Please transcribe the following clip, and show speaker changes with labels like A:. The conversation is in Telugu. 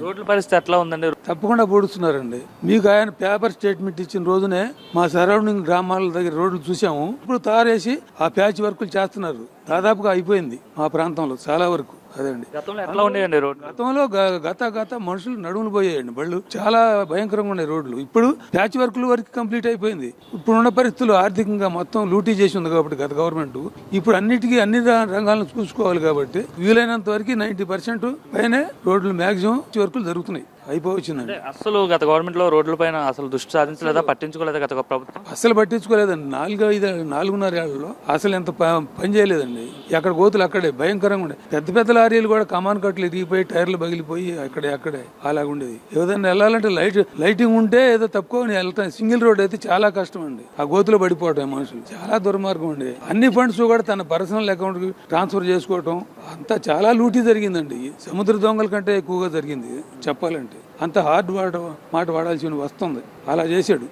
A: రోడ్ల పరిస్థితి ఎట్లా ఉందండి?
B: తప్పకుండా పొడుస్తున్నారండి. మీకు ఆయన పేపర్ స్టేట్మెంట్ ఇచ్చిన రోజునే మా సరౌండింగ్ గ్రామాల దగ్గర రోడ్లు చూసాము. ఇప్పుడు తారేసి ఆ ప్యాచ్ వర్కులు చేస్తున్నారు. దాదాపుగా అయిపోయింది మా ప్రాంతంలో చాలా వరకు. అదండి
A: గతంలో ఎట్లా ఉండేయండి రోడ్లు?
B: గతంలో గత గత మనుషులు నడుములు పోయాయండి బళ్ళు. చాలా భయంకరంగా ఉన్నాయి రోడ్లు. ఇప్పుడు ప్యాచ్ వర్క్ల వరకు కంప్లీట్ అయిపోయింది. ఇప్పుడున్న పరిస్థితులు ఆర్థికంగా మొత్తం లూటీ చేసి ఉంది కాబట్టి గత గవర్నమెంట్. ఇప్పుడు అన్నిటికీ అన్ని రంగాలను చూసుకోవాలి కాబట్టి వీలైనంత వరకు నైన్టీ పర్సెంట్ పైనే రోడ్లు మాక్సిమం వర్కులు జరుగుతున్నాయి. అయిపోవచ్చిందండి
A: అసలు గత గవర్నమెంట్లో రోడ్ల పైన అసలు దృష్టి సాధించలేదా? పట్టించుకోలేదా గత ప్రభుత్వం?
B: అసలు పట్టించుకోలేదండి. నాలుగు ఐదు నాలుగున్నర ఏళ్ళలో అసలు ఎంత పని చేయలేదండి. ఎక్కడ గోతులు అక్కడే భయంకరంగా ఉండే. పెద్ద పెద్ద లారీలు కూడా కమాన్ కట్లు ఇరిగిపోయి టైర్లు పగిలిపోయి అక్కడే అక్కడే అలాగుండేది. ఏదైనా వెళ్ళాలంటే లైట్ లైటింగ్ ఉంటే ఏదో తప్పుకొని వెళ్తాం. సింగిల్ రోడ్ అయితే చాలా కష్టం అండి ఆ గోతులో పడిపోవటం మనుషులు. చాలా దుర్మార్గం అండి అన్ని ఫండ్స్ కూడా తన పర్సనల్ అకౌంట్కి ట్రాన్స్ఫర్ చేసుకోవటం అంతా చాలా లూటీ జరిగిందండి. సముద్ర దొంగల కంటే ఎక్కువగా జరిగింది. చెప్పాలంటే. అంత హార్డ్ వాడ మాట వాడాల్సి వస్తుంది. అలా చేశాడు.